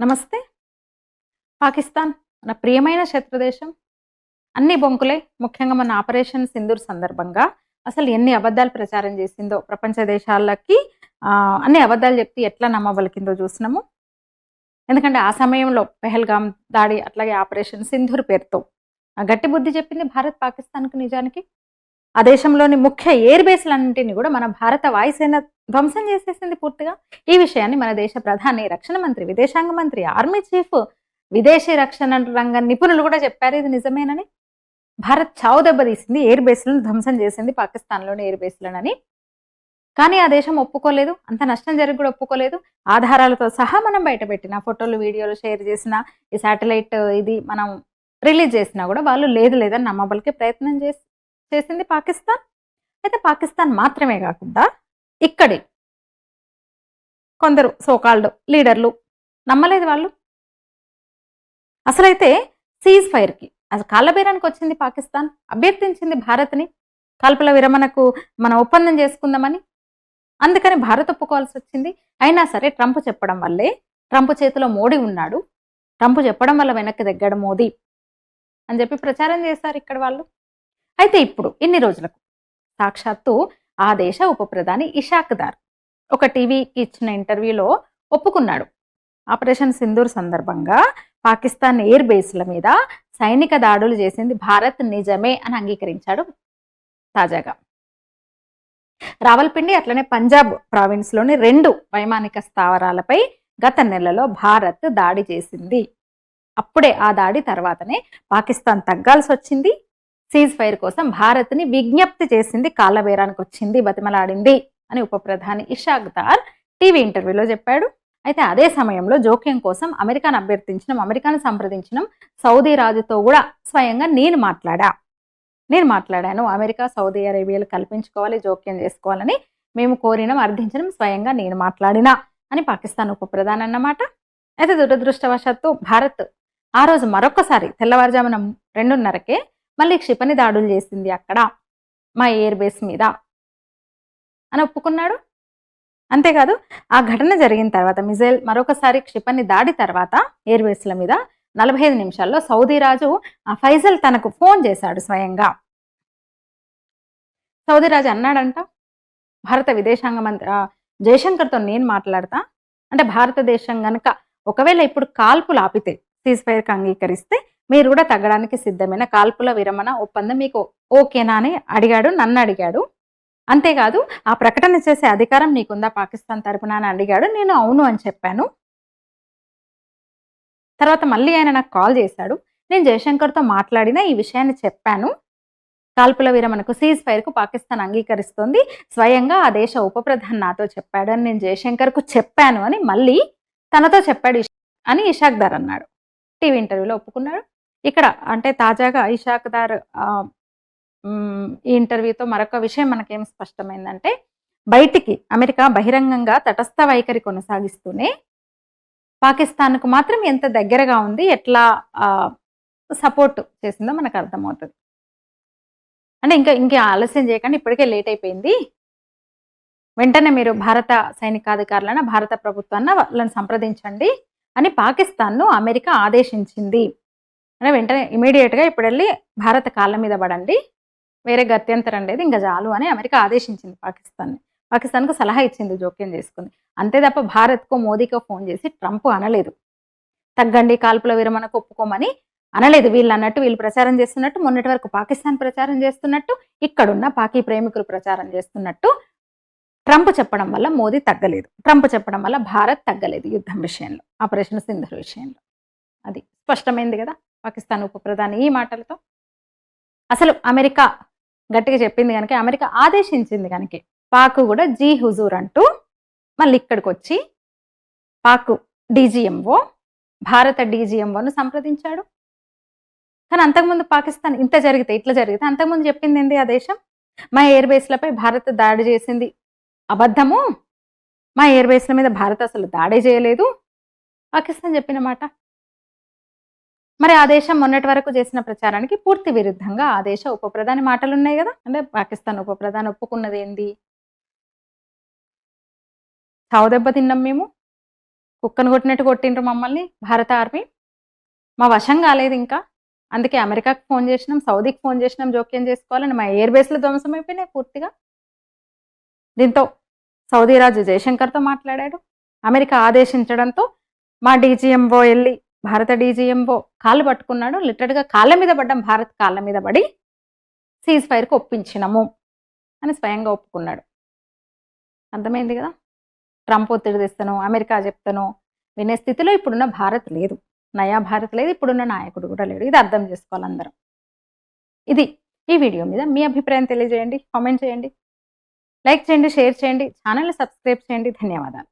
నమస్తే. పాకిస్తాన్ మన ప్రియమైన శత్రుదేశం. అన్ని బొంకులే ముఖ్యంగా మన ఆపరేషన్ సింధూర్ సందర్భంగా. అసలు ఎన్ని అబద్ధాలు ప్రచారం చేసిందో ప్రపంచ దేశాలకి అన్ని అబద్ధాలు చెప్తే ఎట్లా నమ్మవలికిందో చూసినాము. ఎందుకంటే ఆ సమయంలో పెహల్గామ్ దాడి అట్లాగే ఆపరేషన్ సింధూర్ పేరుతో. ఆ గట్టి బుద్ధి చెప్పింది భారత్ పాకిస్తాన్కు నిజానికి. ఆ దేశంలోని ముఖ్య ఎయిర్ బేస్లన్నింటినీ కూడా మన భారత వాయుసేన ధ్వంసం చేసేసింది పూర్తిగా. ఈ విషయాన్ని మన దేశ ప్రధాని రక్షణ మంత్రి విదేశాంగ మంత్రి ఆర్మీ చీఫ్ విదేశీ రక్షణ రంగ నిపుణులు కూడా చెప్పారు ఇది నిజమేనని. భారత్ చావు దెబ్బతీసింది ఎయిర్ బేస్లను ధ్వంసం చేసింది పాకిస్తాన్లోని ఎయిర్ బేస్లనని. కానీ ఆ దేశం ఒప్పుకోలేదు అంత నష్టం జరిగి కూడా ఒప్పుకోలేదు. ఆధారాలతో సహా మనం బయటపెట్టిన ఫోటోలు వీడియోలు షేర్ చేసిన ఈ శాటిలైట్ ఇది మనం రిలీజ్ చేసినా కూడా వాళ్ళు లేదు లేదని నమ్మబలికి ప్రయత్నం చేసి చేసింది పాకిస్తాన్. అయితే పాకిస్తాన్ మాత్రమే కాకుండా ఇక్కడి కొందరు సోకాల్డ్ లీడర్లు నమ్మలేదు వాళ్ళు. అసలైతే సీజ్ ఫైర్కి అసలు కాళ్ళబేరానికి వచ్చింది పాకిస్తాన్ అభ్యర్థించింది భారత్ని కాల్పుల విరమణకు మనం ఒప్పందం చేసుకుందామని. అందుకని భారత్ ఒప్పుకోవాల్సి వచ్చింది. అయినా సరే ట్రంప్ చెప్పడం వల్లే ట్రంప్ చేతిలో మోడీ ఉన్నాడు. ట్రంప్ చెప్పడం వల్ల వెనక్కి తగ్గాడు మోదీ. అని చెప్పి ప్రచారం చేశారు ఇక్కడ వాళ్ళు. అయితే ఇప్పుడు ఇన్ని రోజులకు సాక్షాత్తు ఆ దేశ ఉప ప్రధాని ఇషాక్ దార్ ఒక టీవీకి ఇచ్చిన ఇంటర్వ్యూలో ఒప్పుకున్నాడు. ఆపరేషన్ సింధూర్ సందర్భంగా పాకిస్తాన్ ఎయిర్ బేస్ల మీద సైనిక దాడులు చేసింది భారత్ నిజమే అని అంగీకరించాడు తాజాగా. రావల్పిండి అట్లనే పంజాబ్ ప్రావిన్స్లోని రెండు వైమానిక స్థావరాలపై గత నెలలో భారత్ దాడి చేసింది. అప్పుడే ఆ దాడి తర్వాతనే పాకిస్తాన్ తగ్గాల్సి వచ్చింది సీజ్ ఫైర్ కోసం భారత్ని విజ్ఞప్తి చేసింది కాళ్ళబేరానికి వచ్చింది బతిమలాడింది అని ఉప ప్రధాని ఇషాక్ దార్ టీవీ ఇంటర్వ్యూలో చెప్పాడు. అయితే అదే సమయంలో జోక్యం కోసం అమెరికాను అభ్యర్థించడం అమెరికాను సంప్రదించడం సౌదీ రాజుతో కూడా స్వయంగా నేను మాట్లాడా. నేను మాట్లాడాను అమెరికా సౌదీ అరేబియాలు కల్పించుకోవాలి జోక్యం చేసుకోవాలని మేము కోరినం అర్థించడం స్వయంగా నేను మాట్లాడినా అని పాకిస్తాన్ ఉప ప్రధాని అన్నమాట. అయితే దురదృష్టవశాత్తు భారత్ ఆ రోజు మరొకసారి తెల్లవారుజామున రెండున్నరకే మళ్ళీ క్షిపణి దాడులు చేసింది అక్కడ మా ఎయిర్ బేస్ మీద. అని ఒప్పుకున్నాడు. అంతేకాదు ఆ ఘటన జరిగిన తర్వాత మిజైల్ మరొకసారి క్షిపణి దాడి తర్వాత ఎయిర్ బేస్ల మీద నలభై ఐదు నిమిషాల్లో సౌదీ రాజు ఆ ఫైజల్ తనకు ఫోన్ చేశాడు స్వయంగా. సౌదీ రాజు అన్నాడంట భారత విదేశాంగ మంత్రి జయశంకర్తో నేను మాట్లాడతా. అంటే భారతదేశం గనక ఒకవేళ ఇప్పుడు కాల్పులు ఆపితే సీజ్ ఫైర్కి అంగీకరిస్తే మీరు కూడా తగ్గడానికి సిద్ధమైన కాల్పుల విరమణ ఒప్పందం మీకు ఓకేనా అని అడిగాడు నన్ను అడిగాడు. అంతేకాదు ఆ ప్రకటన చేసే అధికారం నీకుందా పాకిస్తాన్ తరపున అని అడిగాడు. నేను అవును అని చెప్పాను. తర్వాత మళ్ళీ ఆయన నాకు కాల్ చేశాడు. నేను జయశంకర్తో మాట్లాడిన ఈ విషయాన్ని చెప్పాను. కాల్పుల విరమణకు సీజ్ ఫైర్కు పాకిస్తాన్ అంగీకరిస్తోంది. స్వయంగా ఆ దేశ ఉప ప్రధాని నాతో చెప్పాడు అని నేను జయశంకర్కు చెప్పాను అని మళ్ళీ తనతో చెప్పాడు అని ఇషాక్ దార్ అన్నాడు. టీవీ ఇంటర్వ్యూలో ఒప్పుకున్నాడు. ఇక్కడ అంటే తాజాగా ఇషాక్ దార్ ఈ ఇంటర్వ్యూతో మరొక విషయం మనకేం స్పష్టమైందంటే బయటికి అమెరికా బహిరంగంగా తటస్థ వైఖరి కొనసాగిస్తూనే పాకిస్తాన్కు మాత్రం ఎంత దగ్గరగా ఉంది ఎట్లా సపోర్ట్ చేసిందో మనకు అర్థమవుతుంది. అంటే ఇంకా ఇంకా ఆలస్యం చేయకుండా ఇప్పటికే లేట్ అయిపోయింది. వెంటనే మీరు భారత సైనికాధికారులను భారత ప్రభుత్వాన్ని వాళ్ళని సంప్రదించండి. అని పాకిస్తాన్ను అమెరికా ఆదేశించింది. అంటే వెంటనే ఇమీడియట్గా ఇప్పుడు వెళ్ళి భారత కాళ్ళ మీద పడండి. వేరే గత్యంతరం లేదు ఇంకా చాలు అని అమెరికా ఆదేశించింది పాకిస్తాన్ని. పాకిస్తాన్కు సలహా ఇచ్చింది జోక్యం చేసుకుంది. అంతే తప్ప భారత్కో మోదీకో ఫోన్ చేసి ట్రంప్ అనలేదు. తగ్గండి కాల్పుల విరమణకు ఒప్పుకోమని అనలేదు. వీళ్ళు అన్నట్టు వీళ్ళు ప్రచారం చేస్తున్నట్టు మొన్నటి వరకు పాకిస్తాన్ ప్రచారం చేస్తున్నట్టు ఇక్కడున్న పాకీ ప్రేమికులు ప్రచారం చేస్తున్నట్టు ట్రంప్ చెప్పడం వల్ల మోదీ తగ్గలేదు. ట్రంప్ చెప్పడం వల్ల భారత్ తగ్గలేదు యుద్ధం విషయంలో ఆపరేషన్ సింధూర్ విషయంలో. అది స్పష్టమైంది కదా పాకిస్తాన్ ఉప ప్రధాని ఈ మాటలతో. అసలు అమెరికా గట్టిగా చెప్పింది కనుక అమెరికా ఆదేశించింది కనుక పాక్ కూడా జీ హుజూర్ అంటూ మళ్ళీ ఇక్కడికి వచ్చి పాక్ డీజీఎంఓ భారత డీజీఎంఓను సంప్రదించాడు. కానీ అంతకుముందు పాకిస్తాన్ ఇంత జరిగితే ఇట్లా జరిగితే అంతకుముందు చెప్పింది ఏంది ఆ దేశం? మా ఎయిర్ బేస్లపై భారత్ దాడి చేసింది అబద్ధము? మా ఎయిర్ బేస్ల మీద భారత్ అసలు దాడి చేయలేదు? పాకిస్తాన్ చెప్పిన మాట. మరి ఆ దేశం మొన్నటి వరకు చేసిన ప్రచారానికి పూర్తి విరుద్ధంగా ఆ దేశ ఉప ప్రధాని మాటలు ఉన్నాయి కదా? అంటే పాకిస్తాన్ ఉప ప్రధాని ఒప్పుకున్నది ఏంది? చావు దెబ్బ తిన్నాం మేము. కుక్కను కొట్టినట్టు కొట్టిండ్రు మమ్మల్ని భారత ఆర్మీ. మా వశం కాలేదు ఇంకా. అందుకే అమెరికాకి ఫోన్ చేసినాం సౌదీకి ఫోన్ చేసినాం జోక్యం చేసుకోవాలని మా ఎయిర్ బేస్లు ధ్వంసం అయిపోయినాయి పూర్తిగా. దీంతో సౌదీ రాజు జయశంకర్తో మాట్లాడాడు. అమెరికా ఆదేశించడంతో మా డీజీఎంఓ వెళ్ళి భారత డీజీఎంఓ కాళ్ళు పట్టుకున్నాడు. లిటరల్గా కాళ్ళ మీద పడ్డాం భారత్ కాళ్ళ మీద పడి సీజ్ ఫైర్కి ఒప్పించినము అని స్వయంగా ఒప్పుకున్నాడు. అర్థమైంది కదా? ట్రంప్ ఒత్తిడి తెస్తాను అమెరికా చెప్తాను వినే స్థితిలో ఇప్పుడున్న భారత్ లేదు. నయా భారత్ లేదు ఇప్పుడున్న నాయకుడు కూడా లేడు. ఇది అర్థం చేసుకోవాలి అందరం. ఇది ఈ వీడియో మీద మీ అభిప్రాయం తెలియజేయండి కామెంట్ చేయండి. లైక్ చేయండి షేర్ చేయండి ఛానల్ని సబ్స్క్రైబ్ చేయండి. ధన్యవాదాలు.